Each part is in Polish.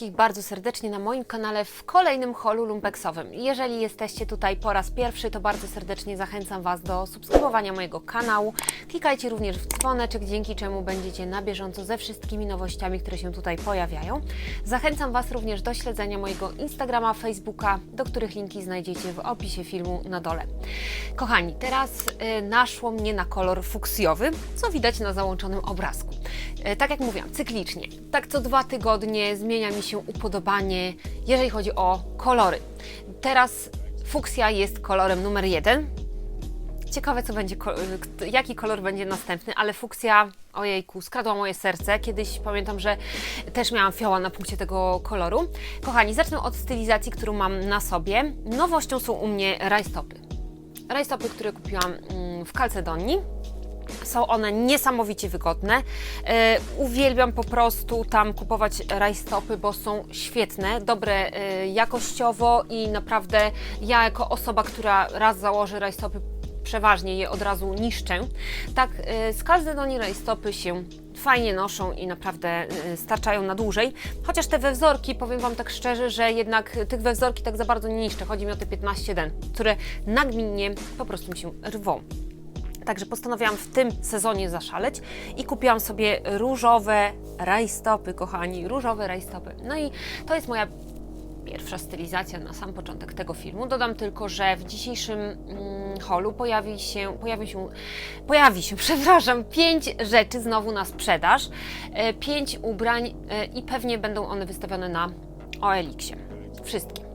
Wszystkich bardzo serdecznie na moim kanale w kolejnym holu lumpeksowym. Jeżeli jesteście tutaj po raz pierwszy, to bardzo serdecznie zachęcam Was do subskrybowania mojego kanału. Klikajcie również w dzwoneczek, dzięki czemu będziecie na bieżąco ze wszystkimi nowościami, które się tutaj pojawiają. Zachęcam Was również do śledzenia mojego Instagrama, Facebooka, do których linki znajdziecie w opisie filmu na dole. Kochani, teraz y, naszło mnie na kolor fuksjowy, co widać na załączonym obrazku. Y, tak jak mówiłam, cyklicznie. Tak co dwa tygodnie zmienia mi się upodobanie, jeżeli chodzi o kolory. Teraz fuksja jest kolorem numer jeden. Ciekawe, co będzie, kt- jaki kolor będzie następny, ale fuksja, ojejku, skradła moje serce. Kiedyś pamiętam, że też miałam fioła na punkcie tego koloru. Kochani, zacznę od stylizacji, którą mam na sobie. Nowością są u mnie rajstopy. Rajstopy, które kupiłam mm, w Calcedonii. Są one niesamowicie wygodne. E, uwielbiam po prostu tam kupować rajstopy, bo są świetne, dobre e, jakościowo i naprawdę ja jako osoba, która raz założy rajstopy, przeważnie je od razu niszczę. Tak, e, z Calcedonii rajstopy się fajnie noszą i naprawdę starczają na dłużej. Chociaż te wewzorki, powiem Wam tak szczerze, że jednak tych wewzorki tak za bardzo nie niszczę. Chodzi mi o te 15 den, które nagminnie po prostu mi się rwą. Także postanowiłam w tym sezonie zaszaleć i kupiłam sobie różowe rajstopy, kochani, różowe rajstopy. No i to jest moja pierwsza stylizacja na sam początek tego filmu. Dodam tylko, że w dzisiejszym mm, holu pojawi się, pojawi się, pojawi się, przepraszam, pięć rzeczy znowu na sprzedaż, e, pięć ubrań e, i pewnie będą one wystawione na OLX-ie. Wszystkie.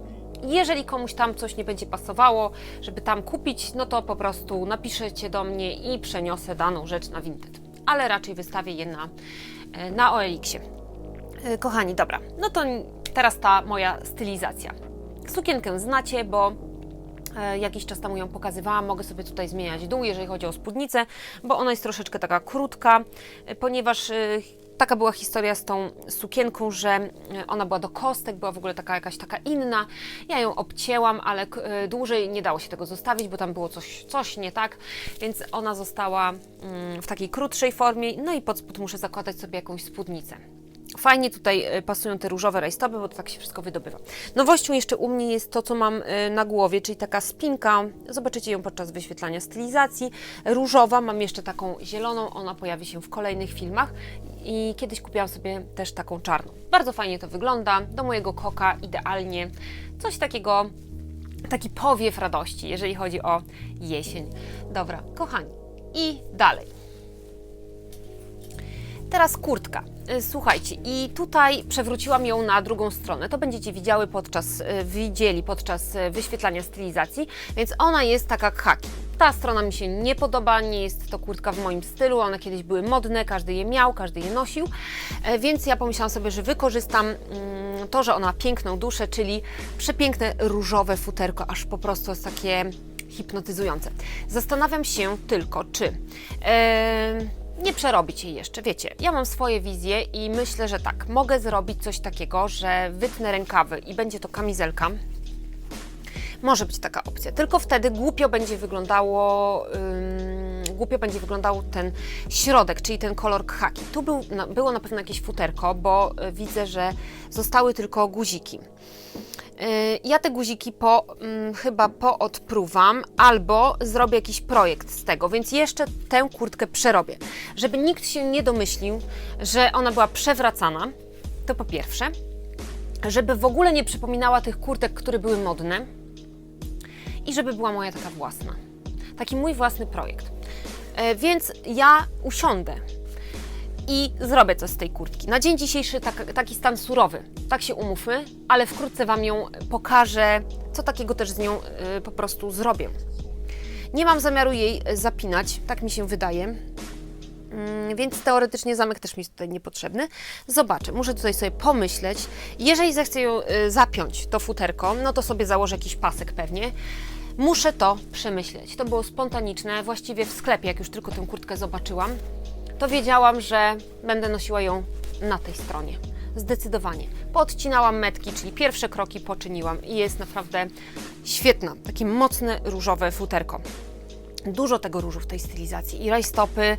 Jeżeli komuś tam coś nie będzie pasowało, żeby tam kupić, no to po prostu napiszecie do mnie i przeniosę daną rzecz na Vinted. Ale raczej wystawię je na, e, na OLX-ie. E, Kochani, dobra, no to teraz ta moja stylizacja. Sukienkę znacie, bo e, jakiś czas temu ją pokazywałam. Mogę sobie tutaj zmieniać dół, jeżeli chodzi o spódnicę, bo ona jest troszeczkę taka krótka, ponieważ taka była historia z tą sukienką, że e, ona była do kostek, była w ogóle taka jakaś taka inna. Ja ją obcięłam, ale e, dłużej nie dało się tego zostawić, bo tam było coś, coś nie tak, więc ona została mm, w takiej krótszej formie. No i pod spód muszę zakładać sobie jakąś spódnicę. Fajnie tutaj e, pasują te różowe rajstopy, bo to tak się wszystko wydobywa. Nowością jeszcze u mnie jest to, co mam e, na głowie, czyli taka spinka. Zobaczycie ją podczas wyświetlania stylizacji. Różowa, mam jeszcze taką zieloną, ona pojawi się w kolejnych filmach. I kiedyś kupiłam sobie też taką czarną. Bardzo fajnie to wygląda, do mojego koka idealnie. Coś takiego, taki powiew radości, jeżeli chodzi o jesień. Dobra, kochani, i dalej. Teraz kurtka. Y, Słuchajcie, i tutaj przewróciłam ją na drugą stronę. To będziecie widziały podczas, y, widzieli podczas y, wyświetlania stylizacji, więc ona jest taka jak haki. Ta strona mi się nie podoba, nie jest to kurtka w moim stylu, one kiedyś były modne, każdy je miał, każdy je nosił, e, więc ja pomyślałam sobie, że wykorzystam mm, to, że ona ma piękną duszę, czyli przepiękne różowe futerko, aż po prostu jest takie hipnotyzujące. Zastanawiam się tylko, czy... em, nie przerobić jej jeszcze. Wiecie, ja mam swoje wizje i myślę, że tak, mogę zrobić coś takiego, że wytnę rękawy i będzie to kamizelka. Może być taka opcja, tylko wtedy głupio będzie wyglądało, głupio będzie wyglądał ten środek, czyli ten kolor khaki. Tu był, na, było na pewno jakieś futerko, bo y, widzę, że zostały tylko guziki. Yy, Ja te guziki po, mm, chyba poodpruwam albo zrobię jakiś projekt z tego, więc jeszcze tę kurtkę przerobię. Żeby nikt się nie domyślił, że ona była przewracana, to po pierwsze. Żeby w ogóle nie przypominała tych kurtek, które były modne i żeby była moja taka własna. Taki mój własny projekt. E, Więc ja usiądę i zrobię coś z tej kurtki. Na dzień dzisiejszy tak, taki stan surowy, tak się umówmy, ale wkrótce Wam ją pokażę, co takiego też z nią y, po prostu zrobię. Nie mam zamiaru jej zapinać, tak mi się wydaje. Mm, Więc teoretycznie zamek też mi jest tutaj niepotrzebny. Zobaczę, muszę tutaj sobie pomyśleć. Jeżeli zechcę ją y, zapiąć, to futerko, no to sobie założę jakiś pasek pewnie. Muszę to przemyśleć. To było spontaniczne, właściwie w sklepie, jak już tylko tę kurtkę zobaczyłam, to wiedziałam, że będę nosiła ją na tej stronie. Zdecydowanie. Poodcinałam metki, czyli pierwsze kroki poczyniłam i jest naprawdę świetna. Takie mocne różowe futerko. Dużo tego różu w tej stylizacji i rajstopy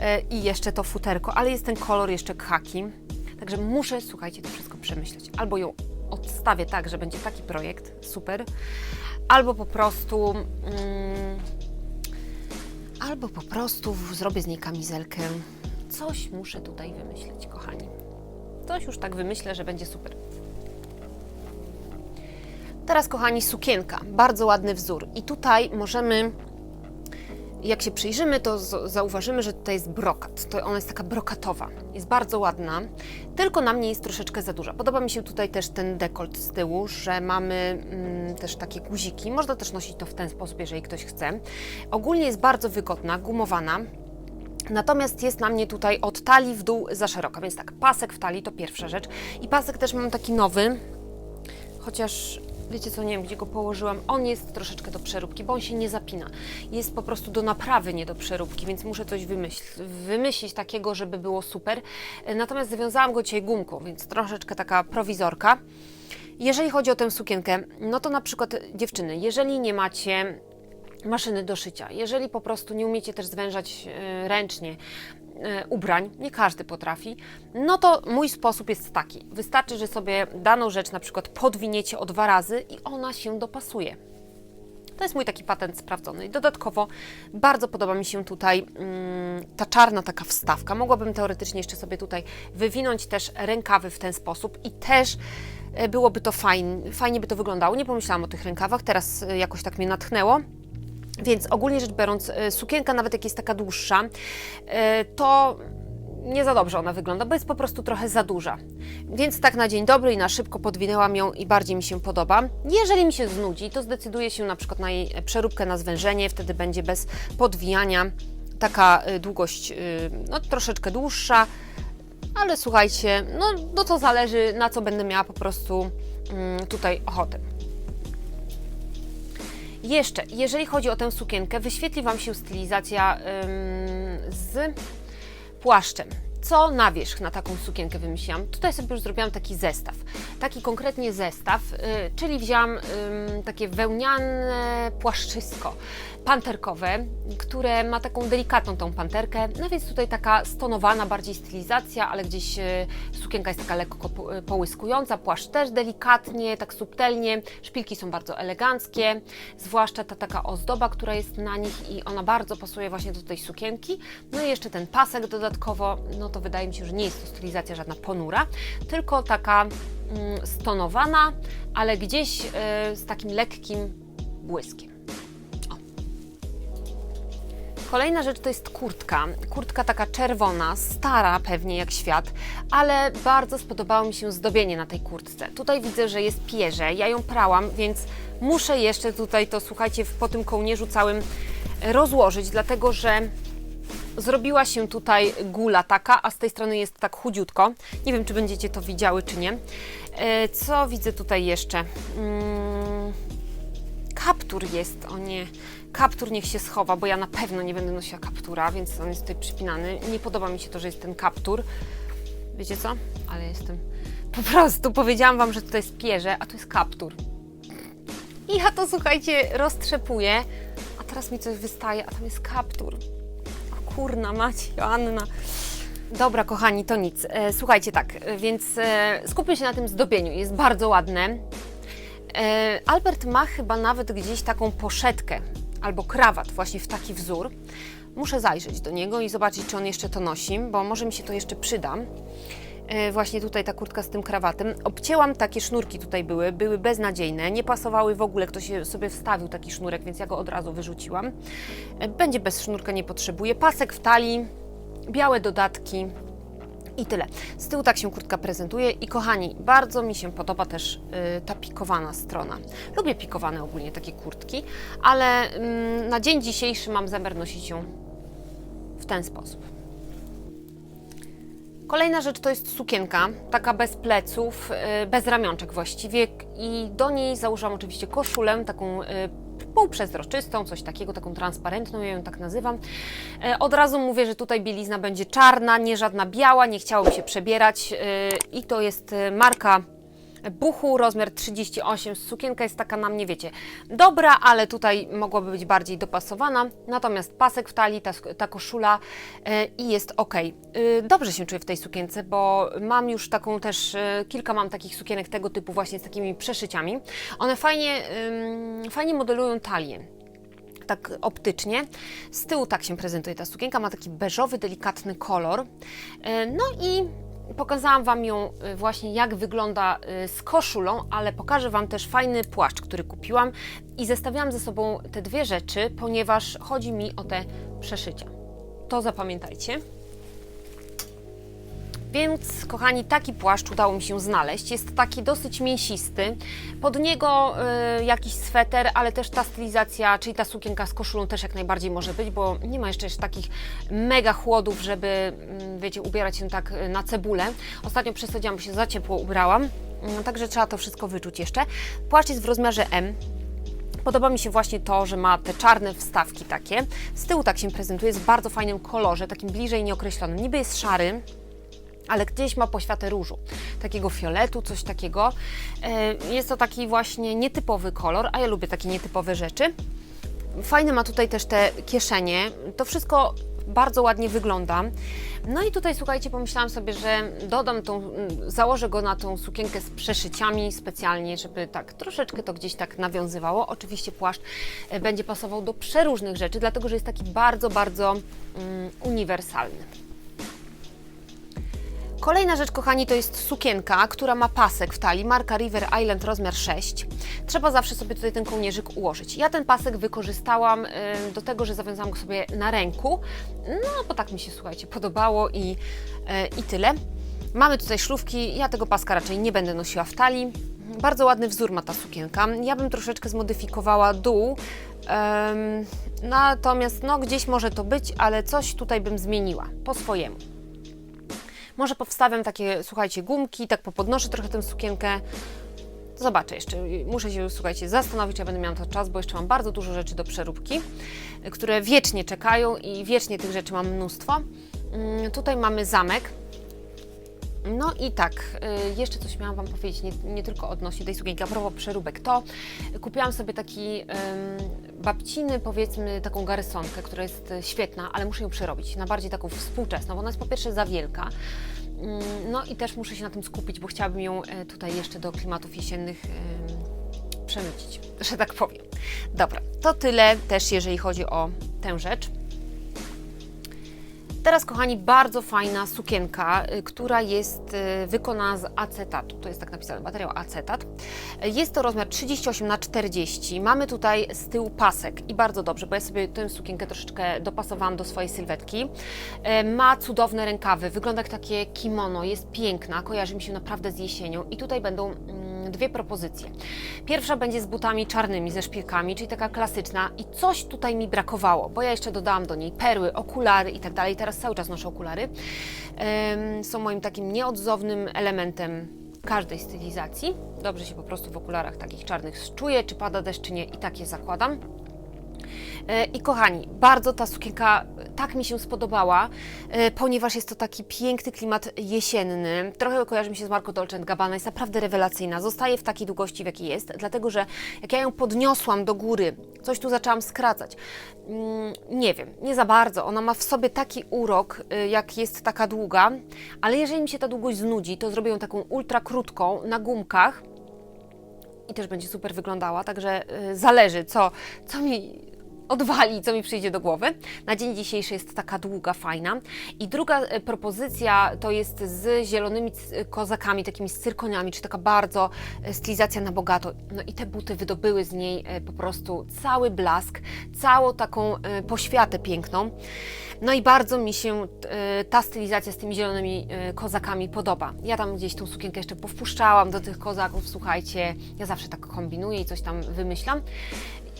e, i jeszcze to futerko, ale jest ten kolor jeszcze khaki. Także muszę, słuchajcie, to wszystko przemyśleć. Albo ją odstawię tak, że będzie taki projekt, super, albo po prostu... Mm, albo po prostu zrobię z niej kamizelkę. Coś muszę tutaj wymyśleć, kochani. Coś już tak wymyślę, że będzie super. Teraz, kochani, sukienka. Bardzo ładny wzór. I tutaj możemy, jak się przyjrzymy, to zauważymy, że tutaj jest brokat. To ona jest taka brokatowa. Jest bardzo ładna, tylko na mnie jest troszeczkę za duża. Podoba mi się tutaj też ten dekolt z tyłu, że mamy mm, też takie guziki. Można też nosić to w ten sposób, jeżeli ktoś chce. Ogólnie jest bardzo wygodna, gumowana. Natomiast jest na mnie tutaj od talii w dół za szeroka, więc tak, pasek w talii to pierwsza rzecz. I pasek też mam taki nowy, chociaż wiecie co, nie wiem gdzie go położyłam. On jest troszeczkę do przeróbki, bo on się nie zapina. Jest po prostu do naprawy, nie do przeróbki, więc muszę coś wymyśl, wymyślić takiego, żeby było super. Natomiast zawiązałam go dzisiaj gumką, więc troszeczkę taka prowizorka. Jeżeli chodzi o tę sukienkę, no to na przykład dziewczyny, jeżeli nie macie maszyny do szycia. Jeżeli po prostu nie umiecie też zwężać e, ręcznie ubrań, nie każdy potrafi, no to mój sposób jest taki. Wystarczy, że sobie daną rzecz na przykład podwiniecie o dwa razy i ona się dopasuje. To jest mój taki patent sprawdzony. Dodatkowo bardzo podoba mi się tutaj mm, ta czarna taka wstawka. Mogłabym teoretycznie jeszcze sobie tutaj wywinąć też rękawy w ten sposób i też e, byłoby to fajnie, fajnie by to wyglądało. Nie pomyślałam o tych rękawach, teraz e, jakoś tak mnie natchnęło. Więc ogólnie rzecz biorąc, e, sukienka nawet jak jest taka dłuższa, e, to nie za dobrze ona wygląda, bo jest po prostu trochę za duża. Więc tak na dzień dobry i na szybko podwinęłam ją i bardziej mi się podoba. Jeżeli mi się znudzi, to zdecyduję się na przykład na jej przeróbkę na zwężenie, wtedy będzie bez podwijania taka e, długość no, troszeczkę dłuższa, ale słuchajcie, no, no to zależy na co będę miała po prostu mm, tutaj ochotę. Jeszcze, jeżeli chodzi o tę sukienkę, wyświetli Wam się stylizacja ym, z płaszczem. Co na wierzch na taką sukienkę wymyśliłam? Tutaj sobie już zrobiłam taki zestaw. Taki konkretnie zestaw, y, czyli wzięłam takie wełniane płaszczysko panterkowe, które ma taką delikatną tą panterkę. No więc tutaj taka stonowana bardziej stylizacja, ale gdzieś y, sukienka jest taka lekko y, połyskująca, płaszcz też delikatnie, tak subtelnie. Szpilki są bardzo eleganckie, zwłaszcza ta taka ozdoba, która jest na nich i ona bardzo pasuje właśnie do tej sukienki. No i jeszcze ten pasek dodatkowo, no to wydaje mi się, że nie jest to stylizacja żadna ponura, tylko taka mm, stonowana, ale gdzieś y, z takim lekkim błyskiem. Kolejna rzecz to jest kurtka. Kurtka taka czerwona, stara pewnie jak świat, ale bardzo spodobało mi się zdobienie na tej kurtce. Tutaj widzę, że jest pierze, ja ją prałam, więc muszę jeszcze tutaj to, słuchajcie, po tym kołnierzu całym rozłożyć, dlatego że zrobiła się tutaj gula taka, a z tej strony jest tak chudziutko. Nie wiem, czy będziecie to widziały, czy nie. E, Co widzę tutaj jeszcze? Mm, kaptur jest, o nie. Kaptur niech się schowa, bo ja na pewno nie będę nosiła kaptura, więc on jest tutaj przypinany. Nie podoba mi się to, że jest ten kaptur. Wiecie co? Ale jestem... Po prostu powiedziałam Wam, że tutaj jest pierze, a to jest kaptur. I ja to, słuchajcie, roztrzepuję, a teraz mi coś wystaje, a tam jest kaptur. O kurna mać, Joanna. Dobra, kochani, to nic. E, słuchajcie, tak, więc e, skupmy się na tym zdobieniu. Jest bardzo ładne. E, Albert ma chyba nawet gdzieś taką poszetkę albo krawat właśnie w taki wzór. Muszę zajrzeć do niego i zobaczyć, czy on jeszcze to nosi, bo może mi się to jeszcze przyda. E, Właśnie tutaj ta kurtka z tym krawatem. Obcięłam takie sznurki tutaj były, były beznadziejne, nie pasowały w ogóle, ktoś sobie wstawił taki sznurek, więc ja go od razu wyrzuciłam. E, Będzie bez sznurka, nie potrzebuję. Pasek w talii, białe dodatki, i tyle. Z tyłu tak się kurtka prezentuje i kochani, bardzo mi się podoba też y, ta pikowana strona. Lubię pikowane ogólnie takie kurtki, ale ym, na dzień dzisiejszy mam zamiar nosić ją w ten sposób. Kolejna rzecz to jest sukienka, taka bez pleców, y, bez ramionczek właściwie i do niej założyłam oczywiście koszulę, taką y, półprzezroczystą, coś takiego, taką transparentną, ja ją tak nazywam. E, Od razu mówię, że tutaj bielizna będzie czarna, nie żadna biała, nie chciało mi się przebierać y, i to jest y, marka buchu, rozmiar 38. Sukienka jest taka na mnie, wiecie, dobra, ale tutaj mogłaby być bardziej dopasowana. Natomiast pasek w talii, ta, ta koszula e, i jest ok. E, dobrze się czuję w tej sukience, bo mam już taką też, e, kilka mam takich sukienek tego typu właśnie z takimi przeszyciami. One fajnie, fajnie modelują talię tak optycznie. Z tyłu tak się prezentuje ta sukienka, ma taki beżowy, delikatny kolor. No i pokazałam Wam ją e, właśnie jak wygląda e, z koszulą, ale pokażę Wam też fajny płaszcz, który kupiłam i zestawiałam ze sobą te dwie rzeczy, ponieważ chodzi mi o te przeszycia. To zapamiętajcie. Więc, kochani, taki płaszcz udało mi się znaleźć. Jest taki dosyć mięsisty. Pod niego y, jakiś sweter, ale też ta stylizacja, czyli ta sukienka z koszulą też jak najbardziej może być, bo nie ma jeszcze, jeszcze takich mega chłodów, żeby, mm, wiecie, ubierać się tak y, na cebulę. Ostatnio przesadziłam, bo się za ciepło ubrałam, Mm, także trzeba to wszystko wyczuć jeszcze. Płaszcz jest w rozmiarze M. Podoba mi się właśnie to, że ma te czarne wstawki takie. Z tyłu tak się prezentuje, jest w bardzo fajnym kolorze, takim bliżej nieokreślonym. Niby jest szary, ale gdzieś ma poświatę różu, takiego fioletu, coś takiego. E, Jest to taki właśnie nietypowy kolor, a ja lubię takie nietypowe rzeczy. Fajne ma tutaj też te kieszenie. To wszystko bardzo ładnie wygląda. No i tutaj słuchajcie, pomyślałam sobie, że dodam tą, założę go na tą sukienkę z przeszyciami specjalnie, żeby tak troszeczkę to gdzieś tak nawiązywało. Oczywiście płaszcz e, będzie pasował do przeróżnych rzeczy, dlatego że jest taki bardzo, bardzo mm, uniwersalny. Kolejna rzecz, kochani, to jest sukienka, która ma pasek w talii, marka River Island rozmiar 6. Trzeba zawsze sobie tutaj ten kołnierzyk ułożyć. Ja ten pasek wykorzystałam do tego, że zawiązałam go sobie na ręku, no bo tak mi się, słuchajcie, podobało i, y, i tyle. Mamy tutaj szlówki, ja tego paska raczej nie będę nosiła w talii. Bardzo ładny wzór ma ta sukienka. Ja bym troszeczkę zmodyfikowała dół, natomiast no, gdzieś może to być, ale coś tutaj bym zmieniła po swojemu. Może powstawiam takie, słuchajcie, gumki, tak popodnoszę trochę tę sukienkę. Zobaczę jeszcze, muszę się, słuchajcie, zastanowić, ja będę miała to czas, bo jeszcze mam bardzo dużo rzeczy do przeróbki, które wiecznie czekają i wiecznie tych rzeczy mam mnóstwo. Mm, Tutaj mamy zamek. No i tak, y, jeszcze coś miałam Wam powiedzieć, nie, nie tylko odnośnie tej sukienki, a propos przeróbek, to kupiłam sobie taki babciny, powiedzmy, taką garysonkę, która jest y, świetna, ale muszę ją przerobić na bardziej taką współczesną, bo ona jest po pierwsze za wielka, Ym, no i też muszę się na tym skupić, bo chciałabym ją y, tutaj jeszcze do klimatów jesiennych przemycić, że tak powiem. Dobra, to tyle też, jeżeli chodzi o tę rzecz. Teraz, kochani, bardzo fajna sukienka, y, która jest y, wykonana z acetatu. To jest tak napisane, materiał acetat. Jest to rozmiar 38 na 40. Mamy tutaj z tyłu pasek i bardzo dobrze, bo ja sobie tę sukienkę troszeczkę dopasowałam do swojej sylwetki. Y, Ma cudowne rękawy, wygląda jak takie kimono, jest piękna, kojarzy mi się naprawdę z jesienią i tutaj będą mm, dwie propozycje. Pierwsza będzie z butami czarnymi, ze szpilkami, czyli taka klasyczna i coś tutaj mi brakowało, bo ja jeszcze dodałam do niej perły, okulary i tak dalej. Teraz cały czas noszę okulary. Są moim takim nieodzownym elementem każdej stylizacji. Dobrze się po prostu w okularach takich czarnych czuję, czy pada deszcz, czy nie i tak je zakładam. E, I kochani, bardzo ta sukienka tak mi się spodobała, e, ponieważ jest to taki piękny klimat jesienny. Trochę kojarzy mi się z Marco Dolce Gabbana, jest naprawdę rewelacyjna. Zostaje w takiej długości, w jakiej jest, dlatego że jak ja ją podniosłam do góry, coś tu zaczęłam skracać. Mm, Nie wiem, nie za bardzo. Ona ma w sobie taki urok, y, jak jest taka długa, ale jeżeli mi się ta długość znudzi, to zrobię ją taką ultra krótką na gumkach i też będzie super wyglądała, także zależy, co, co mi odwali, co mi przyjdzie do głowy. Na dzień dzisiejszy jest taka długa, fajna. I druga y, propozycja to jest z zielonymi c- kozakami, takimi z cyrkoniami, czy taka bardzo y, stylizacja na bogato. No i te buty wydobyły z niej po prostu cały blask, całą taką poświatę piękną. No i bardzo mi się ta stylizacja z tymi zielonymi kozakami podoba. Ja tam gdzieś tą sukienkę jeszcze powpuszczałam do tych kozaków, słuchajcie, ja zawsze tak kombinuję i coś tam wymyślam.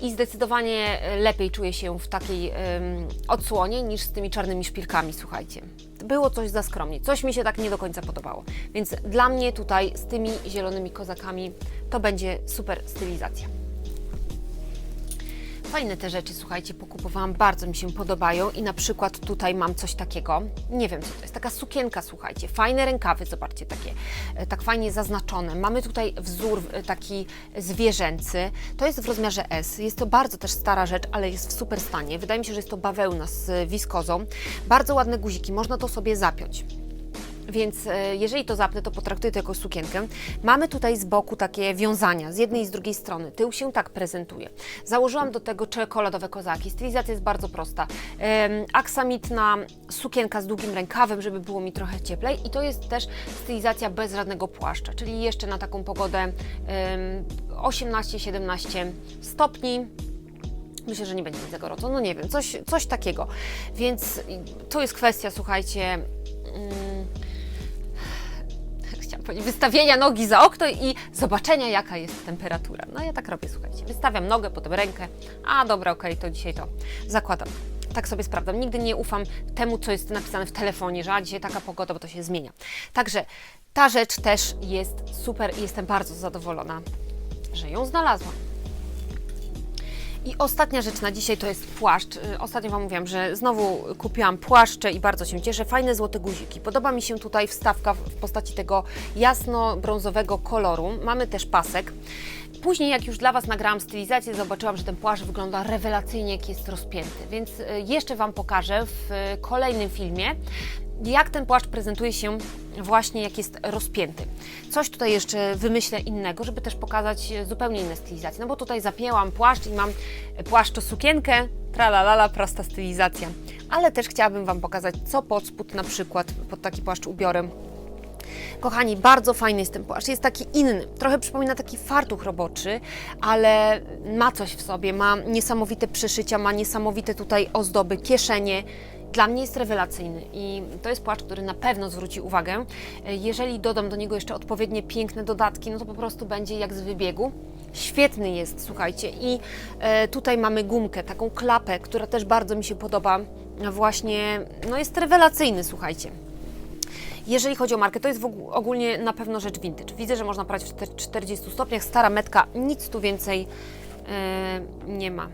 I zdecydowanie lepiej czuję się w takiej ym, odsłonie niż z tymi czarnymi szpilkami, słuchajcie. Było coś za skromnie, coś mi się tak nie do końca podobało. Więc dla mnie tutaj z tymi zielonymi kozakami to będzie super stylizacja. Fajne te rzeczy, słuchajcie, pokupowałam, bardzo mi się podobają i na przykład tutaj mam coś takiego, nie wiem co to jest, taka sukienka, słuchajcie, fajne rękawy, zobaczcie, takie, e, tak fajnie zaznaczone. Mamy tutaj wzór e, taki zwierzęcy, to jest w rozmiarze S, jest to bardzo też stara rzecz, ale jest w super stanie. Wydaje mi się, że jest to bawełna z wiskozą, bardzo ładne guziki, można to sobie zapiąć. Więc e, jeżeli to zapnę, to potraktuję to jako sukienkę. Mamy tutaj z boku takie wiązania, z jednej i z drugiej strony. Tył się tak prezentuje. Założyłam do tego czekoladowe kozaki. Stylizacja jest bardzo prosta. Aksamitna sukienka z długim rękawem, żeby było mi trochę cieplej. I to jest też stylizacja bez żadnego płaszcza, czyli jeszcze na taką pogodę em, 18-17 stopni. Myślę, że nie będzie za gorąco, no nie wiem, coś, coś takiego. Więc to jest kwestia, słuchajcie, mm, wystawienia nogi za okno i zobaczenia, jaka jest temperatura. No ja tak robię, słuchajcie. Wystawiam nogę, potem rękę. A dobra, okej, to dzisiaj to zakładam. Tak sobie sprawdzam. Nigdy nie ufam temu, co jest napisane w telefonie, że a dzisiaj taka pogoda, bo to się zmienia. Także ta rzecz też jest super i jestem bardzo zadowolona, że ją znalazłam. I ostatnia rzecz na dzisiaj to jest płaszcz. Y, Ostatnio Wam mówiłam, że znowu kupiłam płaszcze i bardzo się cieszę. Fajne złote guziki. Podoba mi się tutaj wstawka w postaci tego jasno-brązowego koloru. Mamy też pasek. Później, jak już dla Was nagrałam stylizację, zobaczyłam, że ten płaszcz wygląda rewelacyjnie, jak jest rozpięty. Więc y, jeszcze Wam pokażę w y, kolejnym filmie, jak ten płaszcz prezentuje się właśnie jak jest rozpięty. Coś tutaj jeszcze wymyślę innego, żeby też pokazać zupełnie inne stylizacje. No bo tutaj zapięłam płaszcz i mam płaszcz sukienkę, tralalala, prosta stylizacja. Ale też chciałabym Wam pokazać, co pod spód na przykład pod taki płaszcz ubiorę. Kochani, bardzo fajny jest ten płaszcz. Jest taki inny. Trochę przypomina taki fartuch roboczy, ale ma coś w sobie. Ma niesamowite przyszycia, ma niesamowite tutaj ozdoby, kieszenie. Dla mnie jest rewelacyjny i to jest płaszcz, który na pewno zwróci uwagę. Jeżeli dodam do niego jeszcze odpowiednie piękne dodatki, no to po prostu będzie jak z wybiegu. Świetny jest, słuchajcie. I e, tutaj mamy gumkę, taką klapę, która też bardzo mi się podoba. Właśnie, no jest rewelacyjny, słuchajcie. Jeżeli chodzi o markę, to jest ogólnie na pewno rzecz vintage. Widzę, że można brać w czter- 40 stopniach, stara metka, nic tu więcej e, nie ma.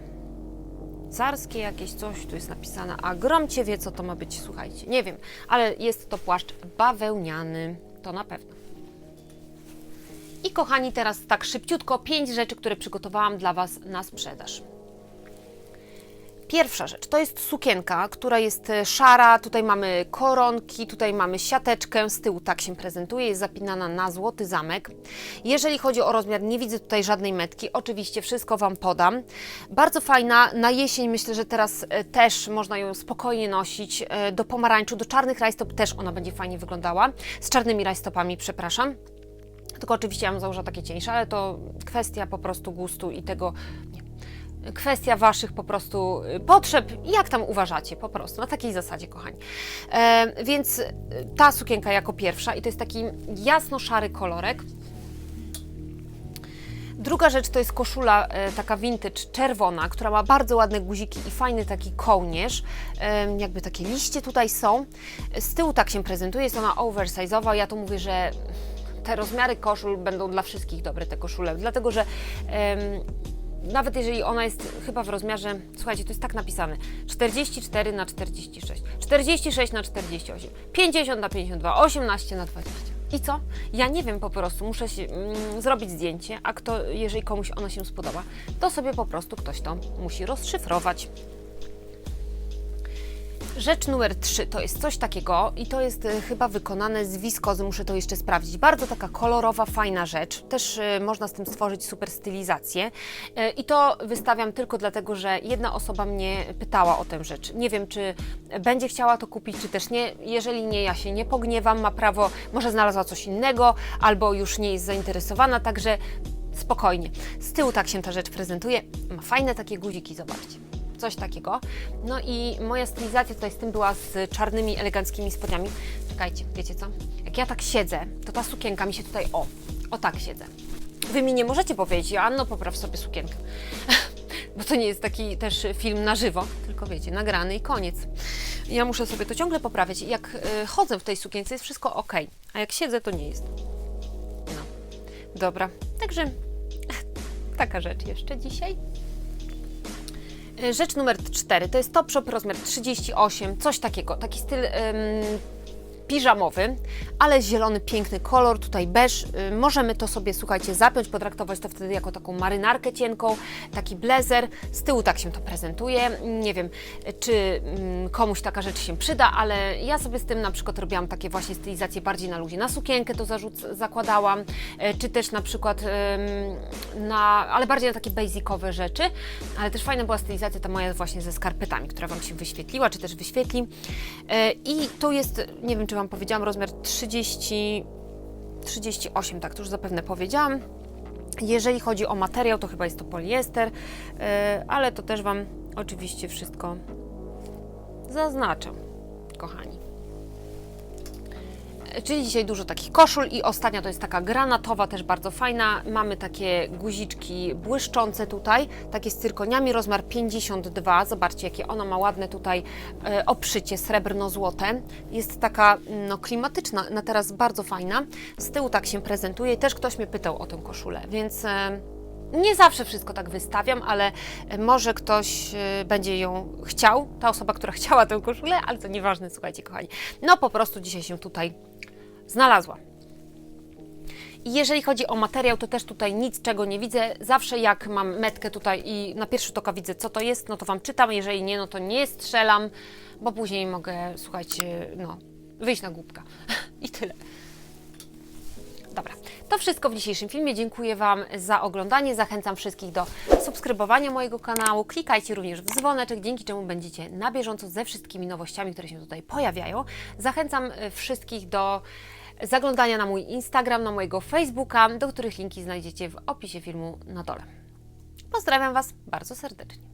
Carskie jakieś coś tu jest napisane, a gromcie wie, co to ma być, słuchajcie. Nie wiem, ale jest to płaszcz bawełniany, to na pewno. I kochani, teraz tak szybciutko pięć rzeczy, które przygotowałam dla Was na sprzedaż. Pierwsza rzecz to jest sukienka, która jest e, szara. Tutaj mamy koronki, tutaj mamy siateczkę. Z tyłu tak się prezentuje, jest zapinana na złoty zamek. Jeżeli chodzi o rozmiar, nie widzę tutaj żadnej metki. Oczywiście wszystko Wam podam. Bardzo fajna. Na jesień myślę, że teraz e, też można ją spokojnie nosić. E, Do pomarańczu, do czarnych rajstop też ona będzie fajnie wyglądała. Z czarnymi rajstopami, przepraszam. Tylko oczywiście ja bym założyła takie cieńsze, ale to kwestia po prostu gustu i tego. Kwestia Waszych po prostu y, potrzeb, jak tam uważacie, po prostu, na takiej zasadzie, kochani. E, więc y, ta sukienka jako pierwsza i to jest taki jasno-szary kolorek. Druga rzecz to jest koszula e, taka vintage, czerwona, która ma bardzo ładne guziki i fajny taki kołnierz. E, jakby takie liście tutaj są. Z tyłu tak się prezentuje, jest ona oversize'owa. Ja tu mówię, że te rozmiary koszul będą dla wszystkich dobre, te koszule, dlatego że nawet jeżeli ona jest chyba w rozmiarze, słuchajcie, to jest tak napisane, 44 na 46, 46 na 48, 50 na 52, 18 na 20. I co? Ja nie wiem po prostu, muszę się, mm, zrobić zdjęcie, a kto, jeżeli komuś ono się spodoba, to sobie po prostu ktoś to musi rozszyfrować. Rzecz numer 3 to jest coś takiego i to jest e, chyba wykonane z wiskozy, muszę to jeszcze sprawdzić. Bardzo taka kolorowa, fajna rzecz. Też e, można z tym stworzyć super stylizację. E, I to wystawiam tylko dlatego, że jedna osoba mnie pytała o tę rzecz. Nie wiem, czy będzie chciała to kupić, czy też nie. Jeżeli nie, ja się nie pogniewam, ma prawo, może znalazła coś innego, albo już nie jest zainteresowana, także spokojnie. Z tyłu tak się ta rzecz prezentuje. Ma fajne takie guziki, zobaczcie coś takiego. No i moja stylizacja tutaj z tym była z czarnymi, eleganckimi spodniami. Czekajcie, wiecie co? Jak ja tak siedzę, to ta sukienka mi się tutaj, o, o tak siedzę. Wy mi nie możecie powiedzieć, Joanno, popraw sobie sukienkę. Bo to nie jest taki też film na żywo, tylko wiecie, nagrany i koniec. Ja muszę sobie to ciągle poprawiać. Jak y, chodzę w tej sukience, jest wszystko ok, a jak siedzę, to nie jest. No, dobra. Także taka rzecz jeszcze dzisiaj. Y, Rzecz numer 4 to jest Top Shop rozmiar 38, coś takiego, taki styl piżamowy, ale zielony, piękny kolor, tutaj beż. Y, Możemy to sobie, słuchajcie, zapiąć, potraktować to wtedy jako taką marynarkę cienką, taki blazer. Z tyłu tak się to prezentuje. Nie wiem, czy mm, komuś taka rzecz się przyda, ale ja sobie z tym na przykład robiłam takie właśnie stylizacje bardziej na luzie. Na sukienkę to zarzuc zakładałam, y, czy też na przykład na, ale bardziej na takie basicowe rzeczy, ale też fajna była stylizacja ta moja właśnie ze skarpetami, która Wam się wyświetliła, czy też wyświetli. Y, I tu jest, nie wiem czy Wam powiedziałam, rozmiar 30, 38, tak, to już zapewne powiedziałam. Jeżeli chodzi o materiał, to chyba jest to poliester, y, ale to też Wam oczywiście wszystko zaznaczę, kochani. Czyli dzisiaj dużo takich koszul i ostatnia to jest taka granatowa, też bardzo fajna. Mamy takie guziczki błyszczące tutaj, takie z cyrkoniami, rozmiar 52. Zobaczcie, jakie ona ma ładne tutaj e, obszycie srebrno-złote. Jest taka no, klimatyczna, na teraz bardzo fajna. Z tyłu tak się prezentuje. Też ktoś mnie pytał o tę koszulę, więc... E, nie zawsze wszystko tak wystawiam, ale e, może ktoś będzie ją chciał, ta osoba, która chciała tę koszulę, ale to nieważne, słuchajcie, kochani. No po prostu dzisiaj się tutaj znalazła. I jeżeli chodzi o materiał, to też tutaj nic czego nie widzę. Zawsze jak mam metkę tutaj i na pierwszy tok widzę, co to jest, no to Wam czytam. Jeżeli nie, no to nie strzelam, bo później mogę, słuchajcie, no, wyjść na głupka. I tyle. Dobra, to wszystko w dzisiejszym filmie. Dziękuję Wam za oglądanie. Zachęcam wszystkich do subskrybowania mojego kanału. Klikajcie również w dzwoneczek, dzięki czemu będziecie na bieżąco ze wszystkimi nowościami, które się tutaj pojawiają. Zachęcam y, wszystkich do zaglądania na mój Instagram, na mojego Facebooka, do których linki znajdziecie w opisie filmu na dole. Pozdrawiam Was bardzo serdecznie.